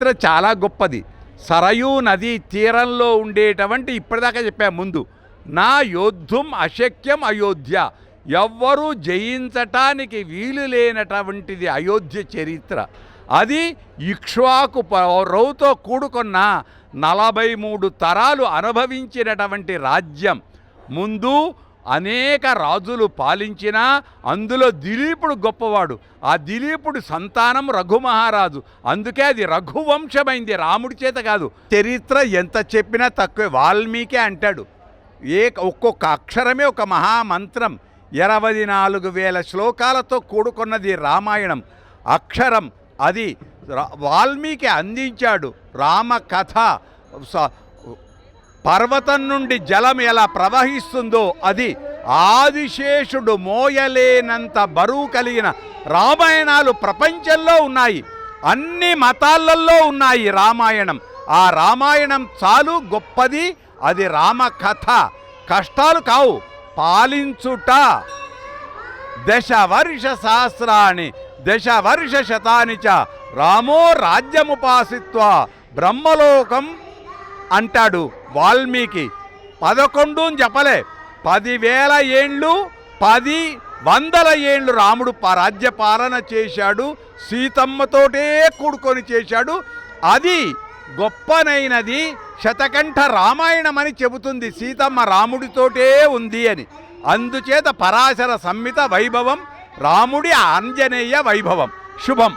చరిత్ర చాలా గొప్పది. సరయూ నది తీరంలో ఉండేటువంటి ఇప్పటిదాకా చెప్పా ముందు నా యోద్ధం అశక్యం అయోధ్య. ఎవ్వరూ జయించటానికి వీలు లేనటువంటిది అయోధ్య చరిత్ర. అది ఇక్ష్వాకు రౌతో కూడుకున్న నలభై మూడు తరాలు అనుభవించినటువంటి రాజ్యం. ముందు అనేక రాజులు పాలించినా అందులో దిలీపుడు గొప్పవాడు. ఆ దిలీపుడు సంతానం రఘుమహారాజు. అందుకే అది రఘువంశమైంది రాముడి చేత కాదు. చరిత్ర ఎంత చెప్పినా తక్కువే వాల్మీకి అంటాడు. ఏ ఒక్కొక్క అక్షరమే ఒక మహామంత్రం. ఇరవై నాలుగు వేల శ్లోకాలతో కూడుకున్నది రామాయణం. అక్షరం అది వాల్మీకి అందించాడు. రామ కథ స- పర్వతం నుండి జలం ఎలా ప్రవహిస్తుందో అది ఆదిశేషుడు మోయలేనంత బరువు కలిగిన రామాయణాలు ప్రపంచంలో ఉన్నాయి. అన్ని మతాలలో ఉన్నాయి రామాయణం. ఆ రామాయణం చాలు గొప్పది అది రామ కథ కష్టాలు కావు పాలించుట. దశ సహస్రాన్ని దశవర్ష దశ వర్ష శతాని చ రామో రాజ్యముపాసిత్వ బ్రహ్మలోకం అంటాడు. వాల్మీకి పదకొండు అని చెప్పలే. పదివేల ఏండ్లు పది వందల ఏండ్లు రాముడు ప- రాజ్య పాలన చేశాడు. సీతమ్మతోటే కూడుకొని చేశాడు. అది గొప్పనైనది శతకంఠ రామాయణమని చెబుతుంది. సీతమ్మ రాముడితోటే ఉంది అని. అందుచేత పరాశర సంహిత వైభవం రాముడి ఆంజనేయ వైభవం. శుభం.